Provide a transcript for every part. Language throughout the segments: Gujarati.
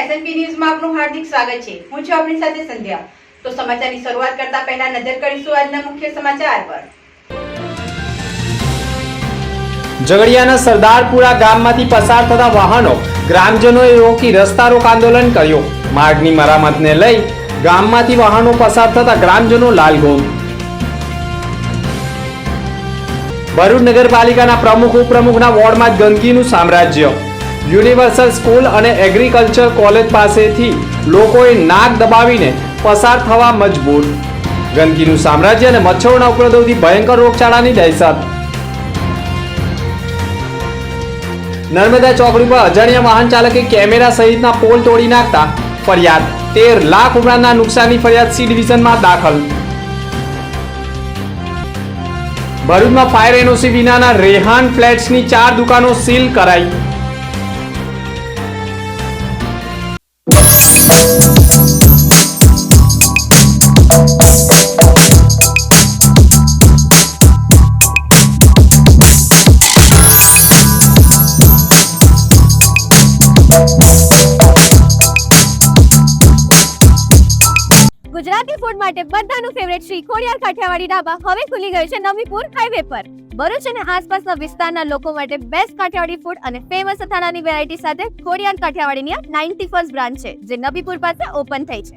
એસએનપી ન્યૂઝમાં આપનું હાર્દિક સ્વાગત છે. હું છું આપની સાથે સંધ્યા. તો સમાચારની શરૂઆત કરતા પહેલા નજર કરીશું આજના મુખ્ય સમાચાર પર. ઝઘડિયાના સરદારપુરા ગામમાંથી પસાર થતા વાહનો ગ્રામજનોએ રોકી રસ્તા રોક આંદોલન કર્યું. માર્ગની મરામતને લઈ ગામમાંથી વાહનો પસાર થતા ગ્રામજનો લાલગોમ ભરૂચ નગરપાલિકાના પ્રમુખ, ઉપપ્રમુખના વોર્ડમાં ગંદકીનું સામ્રાજ્ય. યુનિવર્સલ સ્કૂલ અને એગ્રીકલ્ચર કોલેજ પાસેથી લોકોએ નાક દબાવીને પસાર થવા મજબૂર. ગંદકીનું સામ્રાજ્ય અને મચ્છરોના ઉપદ્રવથી ભયંકર રોગચાળાની દહેશત. નર્મદા ચોકડી પર અજાણ્યા વાહન ચાલકે કેમેરા સહિતના પોલ તોડી નાખતા ફરિયાદ. તેર લાખ ઉપરાંતના નુકસાનની ફરિયાદ સી ડિવિઝનમાં દાખલ. ભરૂચમાં ફાયર એનઓસી વિનાના રેહાન ફ્લેટ્સની ચાર દુકાનો સીલ કરાઈ. ગુજરાતી ફૂડ માટે બધાનું ફેવરેટ શ્રી ખોડિયાર કાઠિયાવાડી ઢાબા હવે ખુલી ગયું છે નવીપુર હાઈવે પર. ભરૂચ અને આસપાસના વિસ્તારના લોકો માટે બેસ્ટ કાઠિયાવાડી ફૂડ અને ફેમસ અથાણાની વેરાયટી સાથે ખોડિયાર કાઠિયાવાડીની નાઇન્ટી ફર્સ્ટ બ્રાન્ચ છે, જે નબીપુર પાસે ઓપન થઈ છે.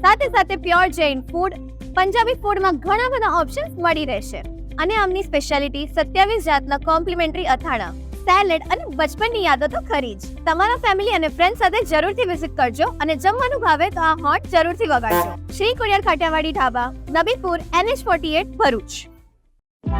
સાથે સાથે પ્યોર જૈન ફૂડ પંજાબી ફૂડમાં ઘણા બધા ઓપ્શન્સ મળી રહેશે અને આમની સ્પેશિયાલિટી સત્યાવીસ જાતના કોમ્પ્લિમેન્ટરી અથાણા સેલેડ અને બચપનની યાદો તો ખરી જ તમારા ફેમિલી અને ફ્રેન્ડ સાથે જરૂરથી વિઝિટ કરજો અને જમવાનું ભાવે તો આ હોટ જરૂરથી વગાડજો Shri courier Kathiyawadi dhaba Nabipur NH forty Bharuch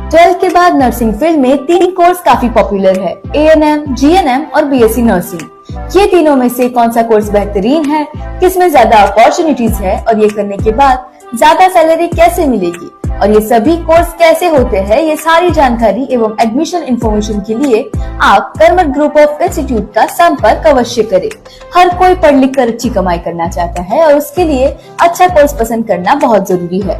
twelfth के बाद नर्सिंग फील्ड में तीन कोर्स काफी पॉपुलर है A N M G N M और बी एस सी नर्सिंग ये तीनों में से कौन सा कोर्स बेहतरीन है? किसमें ज़्यादा अपॉर्चुनिटीज़ है? और ये करने के बाद ज़्यादा सैलरी कैसे मिलेगी? और ये सभी कोर्स कैसे होते हैं? ये सारी जानकारी एवं एडमिशन इन्फॉर्मेशन के लिए आप कर्मठ ग्रुप ऑफ़ इंस्टीट्यूट का संपर्क अवश्य करें। हर कोई पढ़ लिख कर अच्छी कमाई करना चाहता है और उसके लिए अच्छा कोर्स पसंद करना बहुत ज़रूरी है।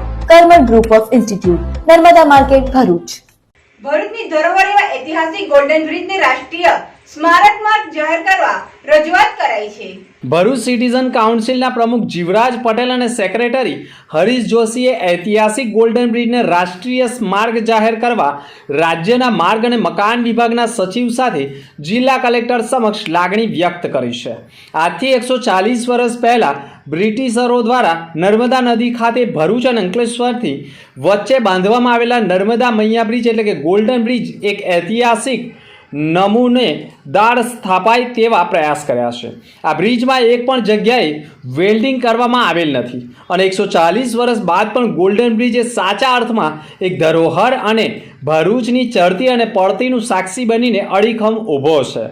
Paramal group of institute, Narmada market, Bharuch. ભરૂચની ધરોહર એવા ઐતિહાસિક ગોલ્ડન બ્રિજને રાષ્ટ્રીય સ્મારક માર્ગ જાહેર કરવા રજૂઆત કરાઈ છે. ભરૂચ સિટીઝન કાઉન્સિલના પ્રમુખ જીવરાજ પટેલ અને સેક્રેટરી હરીશ જોશીએ ઐતિહાસિક ગોલ્ડન બ્રિજને રાષ્ટ્રીય માર્ગ જાહેર કરવા રાજ્યના માર્ગ અને મકાન વિભાગના સચિવ સાથે જિલ્લા કલેક્ટર સમક્ષ લાગણી વ્યક્ત કરી છે. આજથી એકસો ચાલીસ વર્ષ પહેલાં બ્રિટિશરો દ્વારા નર્મદા નદી ખાતે ભરૂચ અને અંકલેશ્વરથી વચ્ચે બાંધવામાં આવેલા નર્મદા મૈયા બ્રિજ એટલે કે ગોલ્ડન બ્રિજ એક ઐતિહાસિક નમૂને દાળ સ્થાપાય તેવા પ્રયાસ કર્યા છે. આ બ્રિજમાં એક પણ જગ્યાએ વેલ્ડિંગ કરવામાં આવેલ નથી અને એકસો ચાલીસ વર્ષ બાદ પણ ગોલ્ડન બ્રિજ એ સાચા અર્થમાં એક ધરોહર અને ભરૂચની ચડતી અને પડતીનું સાક્ષી બનીને અડીખમ ઊભો છે.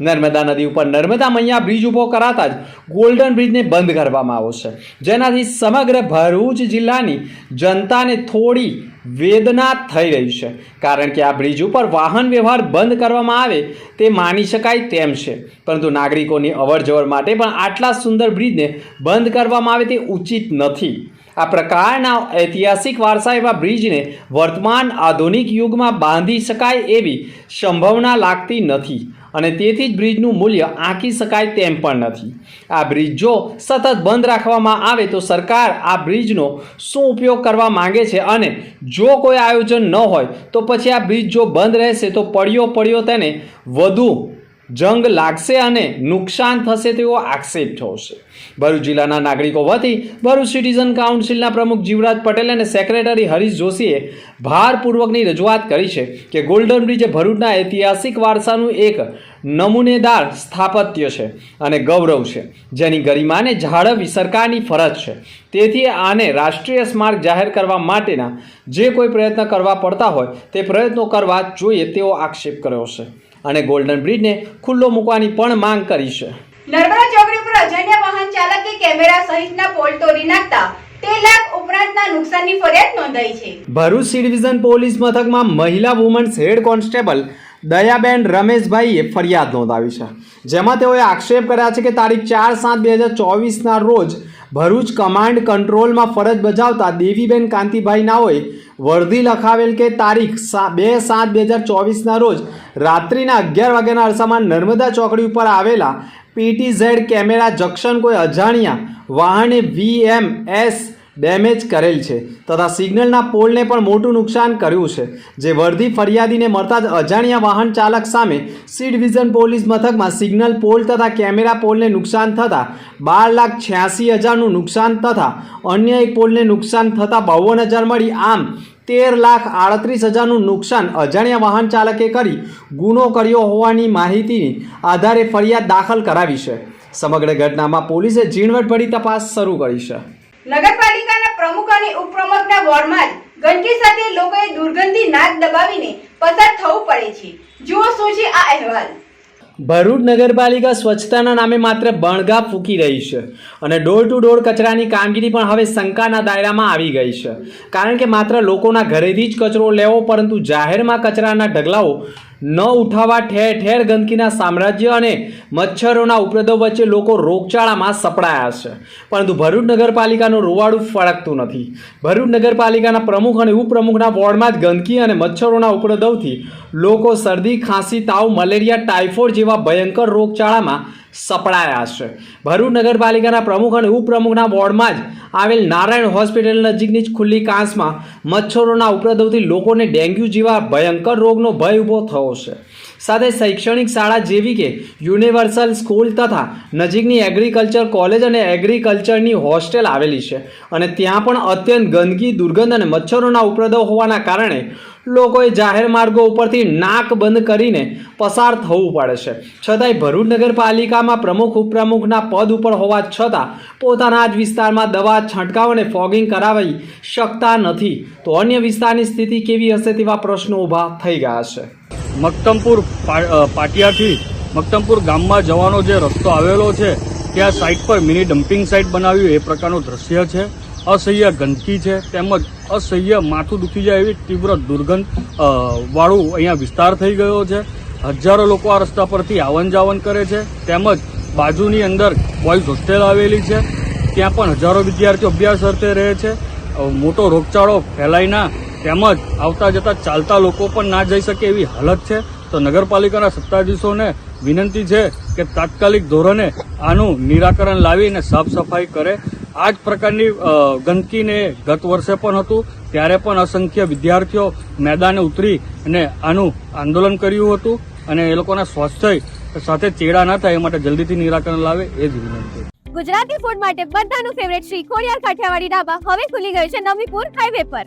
નર્મદા નદી ઉપર નર્મદા મૈયા બ્રિજ ઊભો કરાતા જ ગોલ્ડન બ્રિજને બંધ કરવામાં આવ્યો છે. જેનાથી સમગ્ર ભરૂચ જિલ્લાની જનતાને થોડી વેદના થઈ રહી છે. કારણ કે આ બ્રિજ ઉપર વાહન વ્યવહાર બંધ કરવામાં આવે તે માની શકાય તેમ છે. પરંતુ નાગરિકોની અવરજવર માટે પણ આટલા સુંદર બ્રિજને બંધ કરવામાં આવે તે ઉચિત નથી. આ પ્રકારના ઐતિહાસિક વારસા એવા બ્રિજને વર્તમાન આધુનિક યુગમાં બાંધી શકાય એવી સંભાવના લાગતી નથી. અને તેથી જ બ્રિજનું મૂલ્ય આંકી શકાય તેમ પણ નથી. આ બ્રિજ જો સતત બંધ રાખવામાં આવે તો સરકાર આ બ્રિજનો શું ઉપયોગ કરવા માંગે છે અને જો કોઈ આયોજન ન હોય તો પછી આ બ્રિજ જો બંધ રહેશે તો પડ્યો પડ્યો તેને વધુ જંગ લાગશે અને નુકસાન થશે તેવો આક્ષેપ થશે ભરૂચ જિલ્લાના નાગરિકો વતી ભરૂચ સિટીઝન કાઉન્સિલના પ્રમુખ જીવરાજ પટેલ અને સેક્રેટરી હરીશ જોશીએ ભારપૂર્વકની રજૂઆત કરી છે કે ગોલ્ડન બ્રિજ ભરૂચના ઐતિહાસિક વારસાનું એક નમૂનેદાર સ્થાપત્ય છે અને ગૌરવ છે. જેની ગરિમાને જાળવવી સરકારની ફરજ છે. તેથી આને રાષ્ટ્રીય સ્મારક જાહેર કરવા માટેના જે કોઈ પ્રયત્ન કરવા પડતા હોય તે પ્રયત્નો કરવા જોઈએ તેવો આક્ષેપ કર્યો છે. અને ગોલ્ડન બ્રિજને ખુલ્લો મૂકવાની પણ માંગ કરી છે. નર્મદા ચોકડી પર અજાણ્યા વાહન ચાલકે કેમેરા સહિતના પોલ તોડી નાખતા ઉપરાંતના નુકસાનની ફરિયાદ નોંધાઈ છે. ભરૂચ સી ડિવિઝન પોલીસ મથકમાં મહિલા વુમન્સ હેડ કોન્સ્ટેબલ દયાબેન રમેશભાઈએ ફરિયાદ નોંધાવી છે. જેમાં તેઓએ આક્ષેપ કર્યા છે કે તારીખ ચાર સાત બે હજાર ચોવીસના રોજ ભરૂચ કમાન્ડ કંટ્રોલમાં ફરજ બજાવતા દેવીબેન કાંતિભાઈ નાઓએ વર્ધી લખાવેલ કે તારીખ બે સાત બે હજાર ચોવીસના રોજ રાત્રિના અગિયાર વાગ્યાના અરસામાં નર્મદા ચોકડી ઉપર આવેલા પીટી ઝેડ કેમેરા જંકશન કોઈ અજાણ્યા વાહને વીએમ એસ ડેમેજ કરેલ છે. તથા સિગ્નલના પોલને પણ મોટું નુકસાન કર્યું છે. જે વર્ધી ફરિયાદીને મળતા જ અજાણ્યા વાહન ચાલક સામે સી ડિવિઝન પોલીસ મથકમાં સિગ્નલ પોલ તથા કેમેરા પોલને નુકસાન થતાં બાર લાખ છ્યાસી હજારનું નુકસાન તથા અન્ય એક પોલને નુકસાન થતાં બાવન હજાર મળી. આમ તેર લાખ આડત્રીસ હજારનું નુકસાન અજાણ્યા વાહન ચાલકે કરી ગુનો કર્યો હોવાની માહિતીની આધારે ફરિયાદ દાખલ કરાવી છે. સમગ્ર ઘટનામાં પોલીસે ઝીણવટભરી તપાસ શરૂ કરી છે. નગરપાલિકાના પ્રમુખ અને ઉપપ્રમુખના વોર્ડમાં ગંદકી સાથે લોકોએ દુર્ગંધી નાક દબાવીને પસાર થવું પડે છે. જુઓ શું છે આ અહેવાલ. ભરૂચ નગરપાલિકા સ્વચ્છતાના નામે માત્ર બણગા ફૂંકી રહી છે અને ડોર ટુ ડોર કચરાની કામગીરી પણ હવે શંકાના દાયરામાં આવી ગઈ છે. કારણ કે માત્ર લોકોના ઘરેથી જ કચરો લેવો, પરંતુ જાહેરમાં કચરાના ઢગલાઓ ન ઉઠાવવા ઠેર ઠેર ગંદકીના સામ્રાજ્ય અને મચ્છરોના ઉપદ્રવ વચ્ચે લોકો રોગચાળામાં સપડાયા છે. પરંતુ ભરૂચ નગરપાલિકાનું રોવાડું ફળકતું નથી. ભરૂચ નગરપાલિકાના પ્રમુખ અને ઉપપ્રમુખના વોર્ડમાં જ ગંદકી અને મચ્છરોના ઉપદ્રવથી લોકો શરદી, ખાંસી, તાવ, મલેરિયા, ટાઇફોઇડ જેવા ભયંકર રોગચાળામાં સપડાયા છે. ભરૂચ નગરપાલિકાના પ્રમુખ અને ઉપપ્રમુખના વોર્ડમાં જ આવેલ નારાયણ હોસ્પિટલ નજીકની જ ખુલ્લી કાંસમાં મચ્છરોના ઉપદ્રવથી લોકોને ડેન્ગ્યુ જેવા ભયંકર રોગનો ભય ઊભો થયો છે. સાથે શૈક્ષણિક શાળા જેવી કે યુનિવર્સલ સ્કૂલ તથા નજીકની એગ્રીકલ્ચર કોલેજ અને એગ્રીકલ્ચરની હોસ્ટેલ આવેલી છે. અને ત્યાં પણ અત્યંત ગંદકી, દુર્ગંધ અને મચ્છરોના ઉપદ્રવ હોવાના કારણે લોકોએ જાહેર માર્ગો ઉપરથી નાક બંધ કરીને પસાર થવું પડે છે. છતાંય ભરૂચ નગરપાલિકામાં પ્રમુખ, ઉપપ્રમુખના પદ ઉપર હોવા છતાં પોતાના જ વિસ્તારમાં દવા, છંટકાવ અને ફોગિંગ કરાવી શકતા નથી. તો અન્ય વિસ્તારની સ્થિતિ કેવી હશે તેવા પ્રશ્નો ઊભા થઈ ગયા છે. મક્તમપુર પાટિયાથી મક્તમપુર ગામમાં જવાનો જે રસ્તો આવેલો છે ત્યાં સાઇટ પર મિની ડમ્પિંગ સાઇટ બનાવ્યું, એ પ્રકારનું દ્રશ્ય છે. અસહ્ય ગંદકી છે, તેમજ અસહ્ય માથું દુખી જાય એવી તીવ્ર દુર્ગંધ વાળું અહીંયા વિસ્તાર થઈ ગયો છે. હજારો લોકો આ રસ્તા પરથી આવન જાવન કરે છે, તેમજ બાજુની અંદર બોયઝ હોસ્ટેલ આવેલી છે. ત્યાં પણ હજારો વિદ્યાર્થીઓ અભ્યાસ અર્થે રહે છે. મોટો રોગચાળો ફેલાય ના તેમજ આવતા જતા ચાલતા લોકો પણ ના જઈ શકે એવી હાલત છે. તો નગરપાલિકાના સત્તાધીશોને વિનંતી છે કે તાત્કાલિક ધોરણે આનું નિરાકરણ લાવીને સાફ સફાઈ કરે. આ જ પ્રકારની ગંદકીને ગત વર્ષે પણ હતું. ત્યારે પણ અસંખ્ય વિદ્યાર્થીઓ મેદાને ઉતરી અને આનું આંદોલન કર્યું હતું અને એ લોકોના સ્વાસ્થ્ય સાથે ચેડા ના થાય એ માટે જલ્દીથી નિરાકરણ લાવે એ જ વિનંતી. ગુજરાતી ફૂડ માટે બધાનું ફેવરેટ શ્રી ખોડિયાર કાઠિયાવાડી ઢાબા હવે ખુલી ગયું છે નવીપુર હાઈવે પર.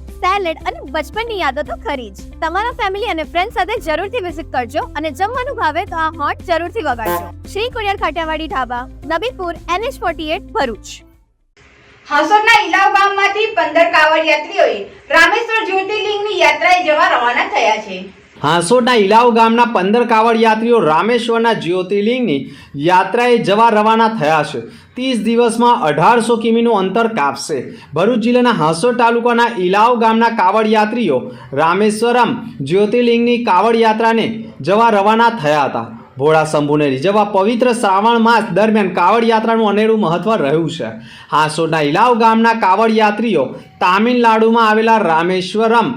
સેલેડ અને બચપનની યાદો તો ખરી જ. તમારા ફેમિલી અને ફ્રેન્ડ સાથે જરૂરથી વિઝિટ કરજો અને જમવાનું ભાવે તો આ હોટ જરૂરથી વગાડજો. Shri Khodiyar Kathiyawadi dhaba Nabipur NH forty eight Bharuch. હાસોરના Ilav ગામમાંથી પંદર કાવડ યાત્રીઓએ રામેશ્વર જ્યોતિર્લિંગની યાત્રાએ જવા રવાના થયા છે. હાંસોડના ઇલાવ ગામના પંદર કાવડ યાત્રીઓ રામેશ્વરના જ્યોતિર્લિંગની યાત્રાએ જવા રવાના થયા છે. ત્રીસ દિવસમાં અઢારસો કિમીનું અંતર કાપશે. ભરૂચ જિલ્લાના હાંસોડ તાલુકાના ઇલાવ ગામના કાવડ યાત્રીઓ રામેશ્વરમ જ્યોતિર્લિંગની કાવડ યાત્રાને જવા રવાના થયા હતા. ભોળા શંભુને રીઝવવા પવિત્ર શ્રાવણ માસ દરમિયાન કાવડ યાત્રાનું અનેરું મહત્વ રહ્યું છે. હાંસોડના ઇલાવ ગામના કાવડ યાત્રીઓ તામિલનાડુમાં આવેલા રામેશ્વરમ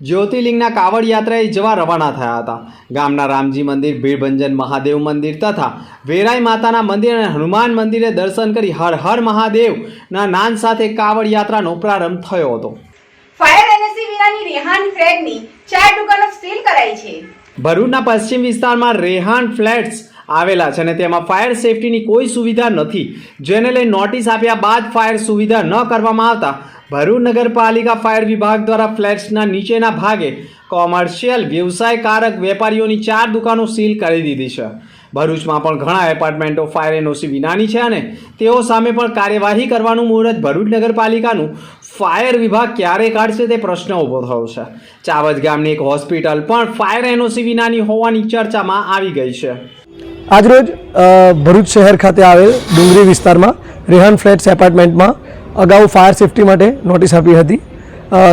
જ્યોતિર્લિંગના કાવડ યાત્રાએ જવા રવાના થયા હતા. ગામના રામજી મંદિર ભીડભંજન મહાદેવ મંદિર તથા વેરાઈ માતાના મંદિર અને હનુમાન મંદિરે દર્શન કરી હર હર મહાદેવના નાન સાથે કાવડ યાત્રાનો પ્રારંભ થયો હતો. ફાયર એનએસસી વિનાની રેહાન ફ્લેટની ચાર દુકાનો સીલ કરાઈ છે. ભરૂચના પશ્ચિમ વિસ્તારમાં રેહાન ફ્લેટ્સ આવેલા છે અને તેમાં ફાયર સેફટીની કોઈ સુવિધા નથી. જેને લઈ નોટિસ આપ્યા બાદ ફાયર સુવિધા ન કરવામાં આવતા ભરૂચ નગરપાલિકા ફાયર વિભાગ દ્વારા ફ્લેટ્સના નીચેના ભાગે કોમર્શિયલ વ્યવસાયકારક વેપારીઓની ચાર દુકાનો સીલ કરી દીધી છે. ભરૂચમાં પણ ઘણા એપાર્ટમેન્ટો ફાયર એનઓસી વિનાની છે અને તેઓ સામે પણ કાર્યવાહી કરવાનું મુહૂર્ત ભરૂચ નગરપાલિકાનું ફાયર વિભાગ ક્યારે કાઢશે તે પ્રશ્ન ઊભો થયો છે. ચાવજ ગામની એક હોસ્પિટલ પણ ફાયર એનઓસી વિનાની હોવાની ચર્ચામાં આવી ગઈ છે. આજરોજ ભરૂચ શહેર ખાતે આવેલ ડુંગરી વિસ્તારમાં રેહાન ફ્લેટ્સ એપાર્ટમેન્ટમાં અગાઉ ફાયર સેફટી માટે નોટિસ આપી હતી.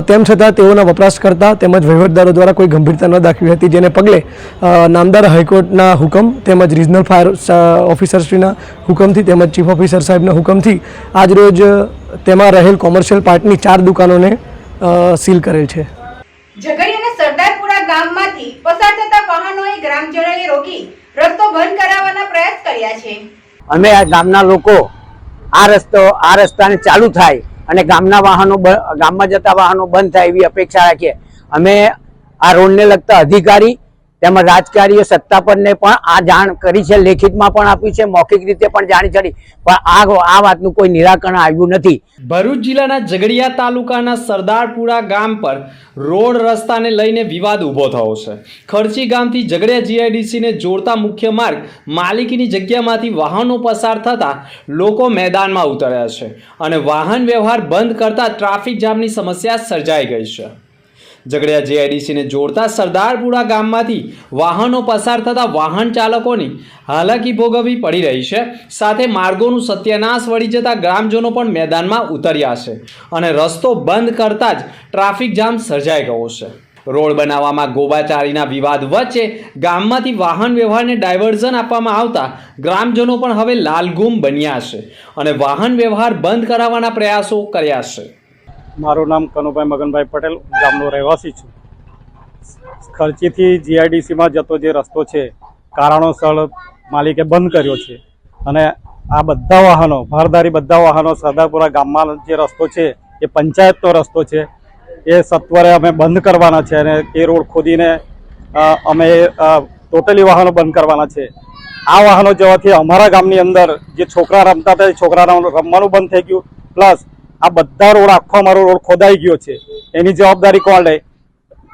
તેમ છતાં તેઓના વપરાશકર્તા તેમજ વહીવટદારો દ્વારા કોઈ ગંભીરતા ન દાખવી હતી, જેને પગલે નામદાર હાઈકોર્ટના હુકમ તેમજ રિજનલ ફાયર ઓફિસરશ્રીના હુકમથી તેમજ ચીફ ઓફિસર સાહેબના હુકમથી આજરોજ તેમાં રહેલ કોમર્શિયલ પાર્ટની ચાર દુકાનોને સીલ કરેલ છે. ઝઘડિયાના સરદારપુરા ગામમાંથી પસાર થતા વાહનોએ ગ્રામજનોએ રોકી રસ્તો બંધ કરાવવાના પ્રયાસ કર્યા છે. અમે આ ગામના લોકો આ રસ્તો, આ રસ્તાને ચાલુ થાય અને ગામના વાહનો ગામમાં જતા વાહનો બંધ થાય એવી અપેક્ષા રાખીએ. અમે આ રોડને લગતા અધિકારી તેમજ રાજકારીઓ સત્તાપરને પણ આ જાણ કરી છે, લેખિતમાં પણ આપ્યું છે, મૌખિક રીતે પણ જાણી ચડી પણ આ આ વાતનું કોઈ નિરાકરણ આવ્યું નથી. ભરૂચ જિલ્લાના ઝઘડિયા તાલુકાના સરદારપુરા ગામ પર રોડ રસ્તાને લઈને વિવાદ ઊભો થયો છે. ખર્ચી ગામથી ઝઘડિયા જીઆઈડીસીને જોડતા મુખ્ય માર્ગ માલિકીની જગ્યામાંથી વાહનો પસાર થતાં લોકો મેદાનમાં ઉતર્યા છે અને વાહન વ્યવહાર બંધ કરતા ટ્રાફિક જામની સમસ્યા સર્જાઈ ગઈ છે. ઝઘડિયા જેઆઈડીસીને જોડતા સરદારપુરા ગામમાંથી વાહનો પસાર થતા વાહન ચાલકોની હાલાકી ભોગવવી પડી રહી છે. સાથે માર્ગોનું સત્યાનાશ વળી જતા ગ્રામજનો પણ મેદાનમાં ઉતર્યા છે અને રસ્તો બંધ કરતા જ ટ્રાફિક જામ સર્જાઈ ગયો છે. રોડ બનાવવામાં ગોબાચારીના વિવાદ વચ્ચે ગામમાંથી વાહન વ્યવહારને ડાયવર્ઝન આપવામાં આવતા ગ્રામજનો પણ હવે લાલગુમ બન્યા છે અને વાહન વ્યવહાર બંધ કરાવવાના પ્રયાસો કર્યા છે. મારું નામ કનુભાઈ મગનભાઈ પટેલ ગામનો રહેવાસી છું. ખર્ચીથી જીઆઈડીસીમાં જતો જે રસ્તો છે, કારણોસર માલિકે બંધ કર્યો છે. અને આ બધા વાહનો ભારદારી બધા વાહનો સરદારપુરા ગામમાં જે રસ્તો છે, એ પંચાયતનો રસ્તો છે, એ સત્વરે અમે બંધ કરવાના છે અને એ રોડ ખોદીને અમે ટોટલી વાહનો બંધ કરવાના છે. આ વાહનો જવાથી અમારા ગામની અંદર જે છોકરા રમતા હતા, એ છોકરા રમવાનું બંધ થઈ ગયું. પ્લસ આ બધા રોડ, આખો અમારો રોડ ખોદાઈ ગયો છે. એની જવાબદારી કોણ લે?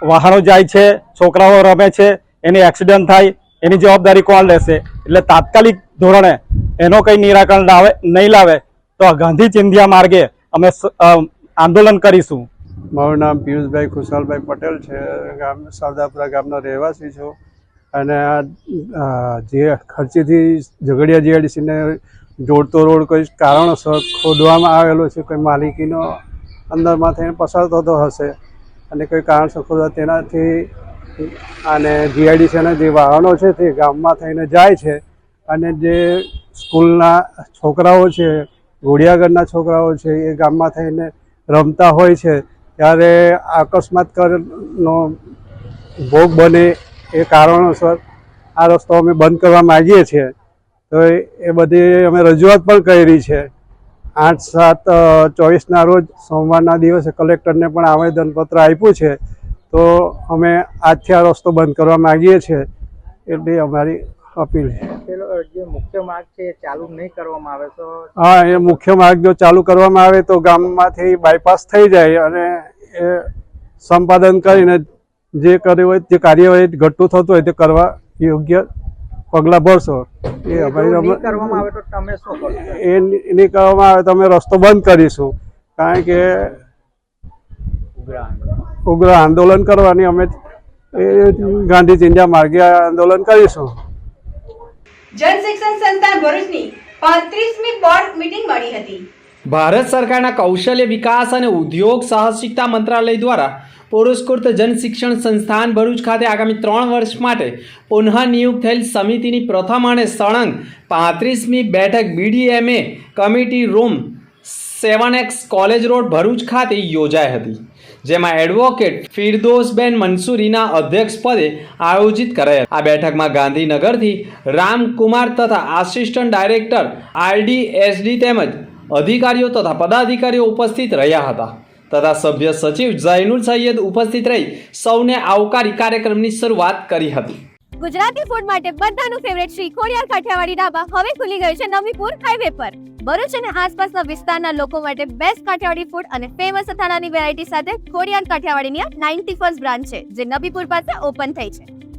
વાહનો જાય છે, છોકરાઓ રમે છે, એની એક્સિડન્ટ થાય, એની જવાબદારી કોણ લેશે? એટલે તાત્કાલિક ધોરણે એનો કંઈ નિરાકરણ લાવે, નહીં લાવે, તો ગાંધી ચિંધ્યા માર્ગે અમે આંદોલન કરીશું. મારું નામ પિયુષભાઈ ખુશાલભાઈ પટેલ છે. ગામ સરદારપુરા ગામનો રહેવાસી છું. અને આ જે ખર્ચીથી ઝઘડિયા જીઆઈડીસીને જોડતો રોડ કોઈ કારણોસર ખોદવામાં આવેલો છે, કોઈ માલિકીનો અંદરમાં થઈને પસાર થતો હશે અને કોઈ કારણસર ખોદવા તેનાથી અને જીઆઈડીસીના જે વાહનો છે તે ગામમાં થઈને જાય છે અને જે સ્કૂલના છોકરાઓ છે ઘોડિયાગઢના છોકરાઓ છે, એ ગામમાં થઈને રમતા હોય છે, ત્યારે અકસ્માત કરનો ભોગ બને એ કારણોસર આ રસ્તો અમે બંધ કરવા માગીએ છીએ. તો એ- બધી અમે રજૂઆત પણ કરી છે. આઠ સાત ચોવીસના રોજ સોમવારના દિવસે કલેક્ટરને પણ આવેદનપત્ર આપ્યું છે. તો અમે આજથી આ રસ્તો બંધ કરવા માગીએ છીએ એટલી અમારી અપીલ છે. જે મુખ્ય માર્ગ છે એ ચાલુ નહીં કરવામાં આવે તો? હા એ મુખ્ય માર્ગ જો ચાલુ કરવામાં આવે તો ગામમાંથી બાયપાસ થઈ જાય અને એ સંપાદન કરીને જે કર્યું હોય તે કાર્યવાહી ઘટતું થતું હોય તે કરવા યોગ્ય પગલાં ભરશો. એ અમારી નહીં કરવામાં આવે તો તમે શું કરશો એ નહીં કરવામાં આવે તો અમે રસ્તો બંધ કરીશું. કારણ કે ઉગ્ર આંદોલન કરવાની અમે એ ગાંધી ચિંજા માર્ગે આંદોલન કરીશું. જન શિક્ષણ સંસ્થાન ભરૂચની પાંત્રીસમી બોર્ડ મીટિંગ મળી હતી. ભારત સરકારના કૌશલ્ય વિકાસ અને ઉદ્યોગ સાહસિકતા મંત્રાલય દ્વારા પુરસ્કૃત જન શિક્ષણ સંસ્થાન ભરૂચ ખાતે આગામી ત્રણ વર્ષ માટે પુનઃ નિયુક્ત થયેલ સમિતિની પ્રથમ અને સળંગ પાંત્રીસમી બેઠક BDMA committee room seven X college road Bharuch ખાતે યોજાઈ હતી, જેમાં એડવોકેટ ફિરદોસબેન મંસૂરીના અધ્યક્ષપદે આયોજિત કરાયા. આ બેઠકમાં ગાંધીનગરથી રામકુમાર તથા આસિસ્ટન્ટ ડાયરેક્ટર આરડીએસડી તેમજ અધિકારીઓ તથા પદાધિકારીઓ ઉપસ્થિત રહ્યા હતા. તથા સભ્ય સચિવ ઝૈનુલ સૈયદ ઉપસ્થિત રહી સૌને આવકારી કાર્યક્રમની શરૂઆત કરી હતી. ગુજરાતી ફૂડ માટે બધાનું ફેવરેટ શ્રી ખોડિયાર કાઠિયાવાડી ઢાબા હવે ખુલી ગયું છે નવીપુર હાઈવે પર. ભરૂચ અને આસપાસના વિસ્તારના લોકો માટે બેસ્ટ કાઠિયાવાડી ફૂડ અને ફેમસ અથાણાની વેરાયટી સાથે ખોડિયાર કાઠિયાવાડીની આ નાઇન્ટી ફર્સ્ટ બ્રાન્ચ છે, જે નબીપુર પાસે ઓપન થઈ છે.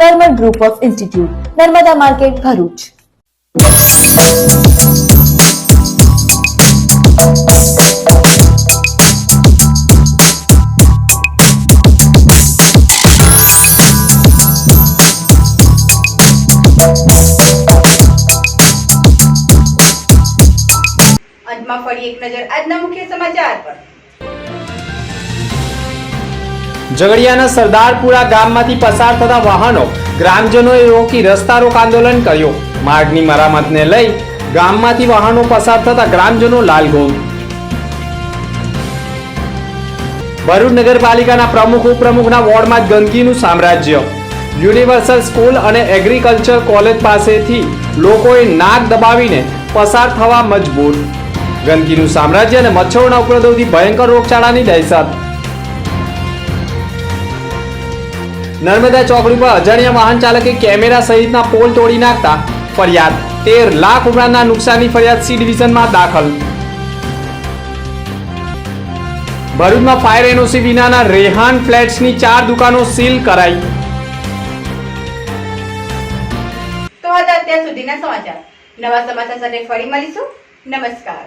Karmal group of institute Narmada market, Bharuch. અંતમાં ફરી એક નજર આજના મુખ્ય સમાચાર પર. ઝઘડિયાના સરદારપુરા ગામમાંથી પસાર થતા વાહનો ગ્રામજનોએ રોકી રસ્તા રોક આંદોલન કર્યો. માર્ગની મરામતને લઈ ગામમાંથી વાહનો પસાર થતા ગ્રામજનો લાલગોમ ભરૂચ નગરપાલિકાના પ્રમુખ, ઉપપ્રમુખના વોર્ડમાં ગંદકીનું સામ્રાજ્ય. યુનિવર્સલ સ્કૂલ અને એગ્રીકલ્ચર કોલેજ પાસેથી લોકોએ નાક દબાવીને પસાર થવા મજબૂર. ગંદકીનું સામ્રાજ્ય અને મચ્છરોના ઉપદ્રવથી ભયંકર રોગચાળાની દહેશત. નર્મદા ચોકડી પર અજાણ્યા વાહન ચાલકે કેમેરા સહિતના પોલ તોડી નાખતા ફરિયાદ. તેર લાખ ઉપરાંતના નુકસાનની ફરિયાદ સી ડિવિઝનમાં દાખલ. ભરૂચમાં ફાયર એનઓસી વિનાના રેહાન ફ્લેટ્સની ચાર દુકાનો સીલ કરાઈ. તો હતા અત્યાર સુધીના સમાચાર. નવા સમાચાર સાથે ફરી મળીશું. નમસ્કાર.